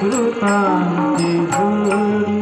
শ্রুতান্তে ভূ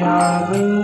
याद